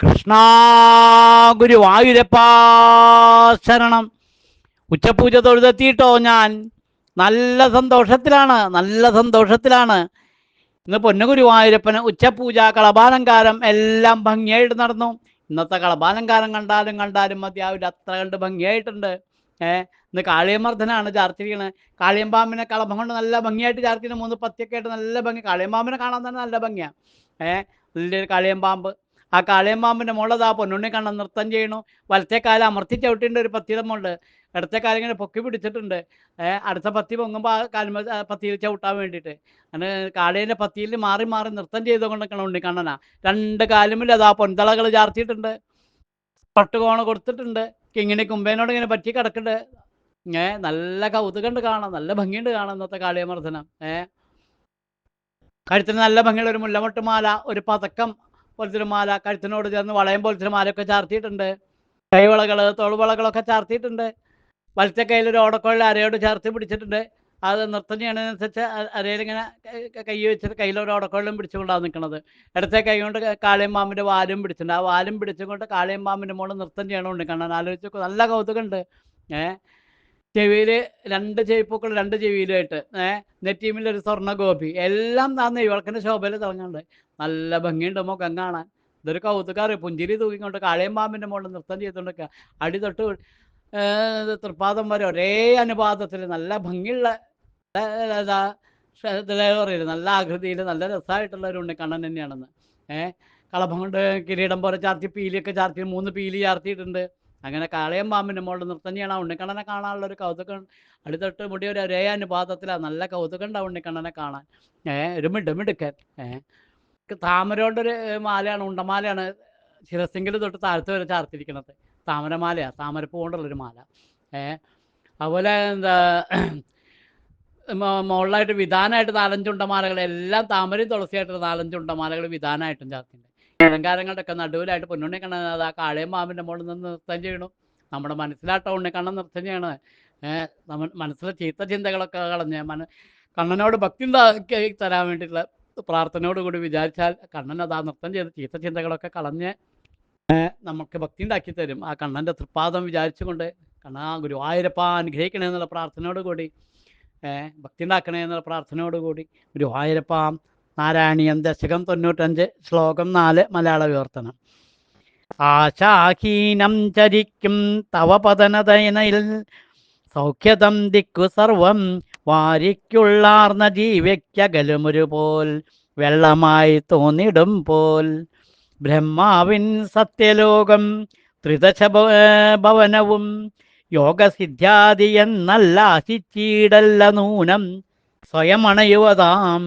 കൃഷ്ണ ഗുരുവായൂരപ്പാശരണം ഉച്ചപൂജ തൊഴുതെത്തിയിട്ടോ ഞാൻ. നല്ല സന്തോഷത്തിലാണ് നല്ല സന്തോഷത്തിലാണ്. ഇന്ന് പൊന്നുഗുരുവായൂരപ്പന് ഉച്ചപൂജ കളഭാലങ്കാരം എല്ലാം ഭംഗിയായിട്ട് നടന്നു. ഇന്നത്തെ കളഭാലങ്കാരം കണ്ടാലും കണ്ടാലും മതിയാവില്ല അത്ര കണ്ട് ഭംഗിയായിട്ടുണ്ട്. ഏഹ് ഇന്ന് കാളിയമർദ്ധനാണ് ചാർത്തിരിക്കണത് കാളിയമ്പാമ്പിനെ കളഭം കൊണ്ട് നല്ല ഭംഗിയായിട്ട് ചാർത്തിന് മൂന്ന് പത്തിയൊക്കെ ആയിട്ട് നല്ല ഭംഗി. കാളിയമ്പാമ്പിനെ കാണാൻ തന്നെ നല്ല ഭംഗിയാണ് ഏഹ് വലിയൊരു കാളിയമ്പാമ്പ്. ആ കാളിയമ്പാമ്പിന്റെ മുകളിൽ ആ പൊന്നുണ്ണി കണ്ണൻ നൃത്തം ചെയ്യണു. വലത്തെ കാലം അമർത്തി ചവിട്ടിന്റെ ഒരു പത്തിയിടമുണ്ട് ഇടത്തെ കാലം ഇങ്ങനെ പൊക്കി പിടിച്ചിട്ടുണ്ട്. ഏഹ് അടുത്ത പത്തി പൊങ്ങുമ്പോൾ ആ കാലം പത്തിയിൽ ചവിട്ടാൻ വേണ്ടിയിട്ട്. അങ്ങനെ കാളേന്റെ പത്തിയിൽ മാറി മാറി നൃത്തം ചെയ്തുകൊണ്ടിരിക്കണം ഉണ്ണിക്കണ്ണനാ. രണ്ട് കാലുമിൽ അതാ പൊന്തളകൾ ചാർത്തിയിട്ടുണ്ട്. പട്ടുകോണ കൊടുത്തിട്ടുണ്ട്. കിങ്ങിണി കുമ്പേനോട് ഇങ്ങനെ പറ്റി കിടക്കുന്നുണ്ട് ഏ നല്ല കൗതുകണ്ട് കാണാം. നല്ല ഭംഗിയുണ്ട് കാണാം ഇന്നത്തെ കാളിയമർദ്ദനം ഏ കഴുത്തിന് നല്ല ഭംഗിയുള്ള ഒരു മുല്ലമൊട്ടുമാല ഒരു പതക്കം പോലത്തെ മാല കഴുത്തിനോട് ചേർന്ന് വളയം പോലത്തെ മാലയൊക്കെ ചാർത്തിയിട്ടുണ്ട്. കൈവളകൾ തോൾവളകളൊക്കെ ചാർത്തിയിട്ടുണ്ട്. വലത്തെ കയ്യിൽ ഒരു ഓടക്കുഴൽ അരയോട് ചേർത്ത് പിടിച്ചിട്ടുണ്ട്. അത് നൃത്തം ചെയ്യണതിനനുസരിച്ച് അരയിൽ ഇങ്ങനെ കൈ വെച്ചിട്ട് കയ്യിൽ ഒരു ഓടക്കുഴലും പിടിച്ചുകൊണ്ടാണ് നിൽക്കുന്നത്. ഇടത്തെ കൈ കൊണ്ട് കാളിയം പാമ്പിന്റെ വാലും പിടിച്ചിട്ടുണ്ട്. ആ വാലും പിടിച്ചുകൊണ്ട് കാളിയം പാമ്പിന്റെ മുകളിൽ നൃത്തം ചെയ്യണമുണ്ട് കാണാൻ ആലോചിച്ച് നല്ല കൗതുകമുണ്ട്. ഏ ചെവിയിൽ രണ്ട് ചെവിപ്പൂക്കൾ രണ്ട് ചെവിയിലായിട്ട്. ഏഹ് നെറ്റീമിൽ ഒരു സ്വർണ ഗോപി എല്ലാം താന്ന്. ഇവൾക്കിന്റെ ശോഭയിൽ തിളങ്ങുന്നുണ്ട് നല്ല ഭംഗിയുണ്ട് മുഖം കാണാൻ. ഇതൊരു കൗതുകാറ് പുഞ്ചിരി തൂക്കിക്കൊണ്ട് കാളിയം പാമ്പിന്റെ മുകളിൽ നൃത്തം ചെയ്തുകൊണ്ടൊക്കെ അടി തൊട്ട് തൃപ്പാദം വരെ ഒരേ അനുപാതത്തിൽ നല്ല ഭംഗിയുള്ള ഇതാ നല്ല ആകൃതിയിൽ നല്ല രസമായിട്ടുള്ള ഒരു ഉണ്ണിക്കണ്ണൻ തന്നെയാണെന്ന്. ഏഹ് കളഭം കൊണ്ട് കിരീടം പോലെ ചാർത്തി പീലിയൊക്കെ ചാർത്തി മൂന്ന് പീലി ചാർത്തിയിട്ടുണ്ട്. അങ്ങനെ കാളയം പാമ്പിന്റെ മുകളിൽ നൃത്തം ചെയ്യണം ഉണ്ണിക്കണ്ണനെ കാണാനുള്ള ഒരു കൗതുകം. അടിതൊട്ട് മുടി ഒരു ഒരേ അനുപാതത്തിലാണ് നല്ല കൗതുകം ഉണ്ടാവും ഉണ്ണിക്കണ്ണനെ കാണാൻ. ഏഹ് ഒരു മിടുമിടുക്കൻ ഏഹ് താമര ഒരു മാലയാണ് ഉണ്ടമാലയാണ് ശിരസിങ്കിൽ തൊട്ട് താഴത്ത് വരെ ചാർത്തിരിക്കണത്. താമരമാലയാണ് താമരപ്പൂ കൊണ്ടുള്ളൊരു മാല. ഏഹ് അതുപോലെ എന്താ മുകളിലായിട്ട് വിധാനമായിട്ട് നാലഞ്ചുണ്ടമാലകൾ എല്ലാം താമരയും തുളസിയായിട്ടുള്ള നാലഞ്ചുണ്ടമാലകൾ വിധാനമായിട്ടും ചാർത്തിണ്ട്. അലങ്കാരങ്ങളുടെ ഒക്കെ നടുവിലായിട്ട് പൊന്നുണ്ണി കണ്ണൻ അത് ആ കാളയും പാമ്പിന്റെ മുകളിൽ നിന്ന് നൃത്തം ചെയ്യണു. നമ്മുടെ മനസ്സിലാട്ടോ ഉണ്ണിക്കണ്ണൻ നൃത്തം ചെയ്യണത്. നമ്മൾ മനസ്സിലെ ചീത്ത ചിന്തകളൊക്കെ കളഞ്ഞ് മന കണ്ണനോട് ഭക്തി ഉണ്ടാക്കി തരാൻ വേണ്ടിയിട്ടുള്ള പ്രാർത്ഥനയോട് കൂടി വിചാരിച്ചാൽ കണ്ണൻ അത് ആ നൃത്തം ചെയ്ത് ചീത്ത ചിന്തകളൊക്കെ കളഞ്ഞ് നമുക്ക് ഭക്തി ഉണ്ടാക്കി തരും. ആ കണ്ണന്റെ തൃപ്പാദം വിചാരിച്ചുകൊണ്ട് കണ്ണാ ഗുരുവായൂരപ്പ അനുഗ്രഹിക്കണേ എന്നുള്ള പ്രാർത്ഥനയോട് കൂടി ഏഹ് ഭക്തി ഉണ്ടാക്കണേ എന്നുള്ള പ്രാർത്ഥനയോട് കൂടി ഗുരുവായൂരപ്പ നാരായണീയം ദശകം തൊണ്ണൂറ്റഞ്ച് ശ്ലോകം നാല് മലയാള വിവർത്തനം. ആശാഹീനം ചരിക്കും തവ പതനതനയിൽ സൗഖ്യതം ദിക്കു സർവം വാരിക്കുള്ളാർന്ന ജീവയ്ക്കകലുമൊരു പോൽ വെള്ളമായി തോന്നിടും പോൽ. ബ്രഹ്മാവിൻ സത്യലോകം ത്രിദശ ഭവനവും യോഗസിദ്ധ്യാദി എന്നല്ല ആശിച്ചീടല്ല നൂനം സ്വയമണയുവതാം.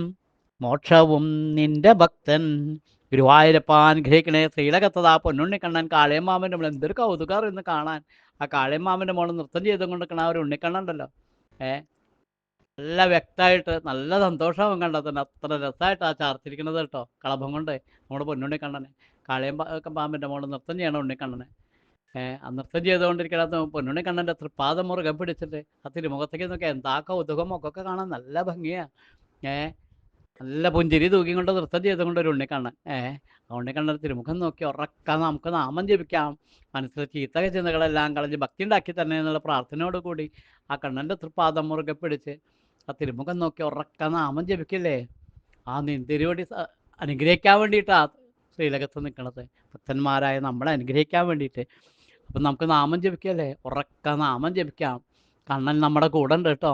മോക്ഷവും നിന്റെ ഭക്തൻ. ഗുരുവായൂരപ്പ അനുഗ്രഹിക്കണേ ശ്രീലകത്തതാ പൊന്നുണ്ണിക്കണ്ണൻ കാളിയമ്മാമന്റെ മോൾ എന്തൊരു കൗതുകാർ ഇന്ന് കാണാൻ. ആ കാളിയമ്മാമന്റെ മോൾ നൃത്തം ചെയ്തുകൊണ്ടിരിക്കണ ആ ഒരു ഉണ്ണിക്കണ്ണുണ്ടല്ലോ ഏ? നല്ല വ്യക്തമായിട്ട് നല്ല സന്തോഷമാവും കണ്ടെത്തുന്നത് അത്ര രസമായിട്ട് ആ ചാർത്തിരിക്കുന്നത് കേട്ടോ. കളഭം കൊണ്ട് നമ്മുടെ പൊന്നുണ്ണിക്കണ്ണനെ കാളിയം പാമ്പിന്റെ മോൾ നൃത്തം ചെയ്യണം ഉണ്ണിക്കണ്ണനെ. ആ നൃത്തം ചെയ്തുകൊണ്ടിരിക്കണത് പൊന്നുണ്ണിക്കണ്ണന്റെ തൃപ്പാദം മുറുകെ പിടിച്ചിട്ട് ആ തിരുമുഖത്തേക്ക് നോക്കിയാൽ എന്താ കൗതുകം മുഖമൊക്കെ കാണാൻ നല്ല ഭംഗിയാ. ഏഹ് നല്ല പുഞ്ചിരി തൂക്കി കൊണ്ട് നൃത്തം ചെയ്തുകൊണ്ട് ഒരു ഉണ്ണിക്കണ്ണൻ. ഏഹ് ആ ഉണ്ണിക്കണ്ണന്റെ തിരുമുഖം നോക്കി ഉറക്ക നമുക്ക് നാമം ജപിക്കാം. മനസ്സിൽ ചീത്ത ചിന്തകളെല്ലാം കളഞ്ഞ് ഭക്തി ഉണ്ടാക്കി തന്നെ എന്നുള്ള പ്രാർത്ഥനയോട് കൂടി ആ കണ്ണന്റെ തൃപ്പാദം മുറുകെ പിടിച്ച് ആ തിരുമുഖം നോക്കി ഉറക്ക നാമം ജപിക്കില്ലേ? ആ നിന്തിരിവടി അനുഗ്രഹിക്കാൻ വേണ്ടിയിട്ടാ ശ്രീലകത്ത് നിൽക്കണത് ഭക്തന്മാരായ നമ്മളെ അനുഗ്രഹിക്കാൻ വേണ്ടിയിട്ട്. അപ്പം നമുക്ക് നാമം ജപിക്കല്ലേ? ഉറക്ക നാമം ജപിക്കാം. കണ്ണൻ നമ്മുടെ കൂടെ ഉണ്ട് കേട്ടോ.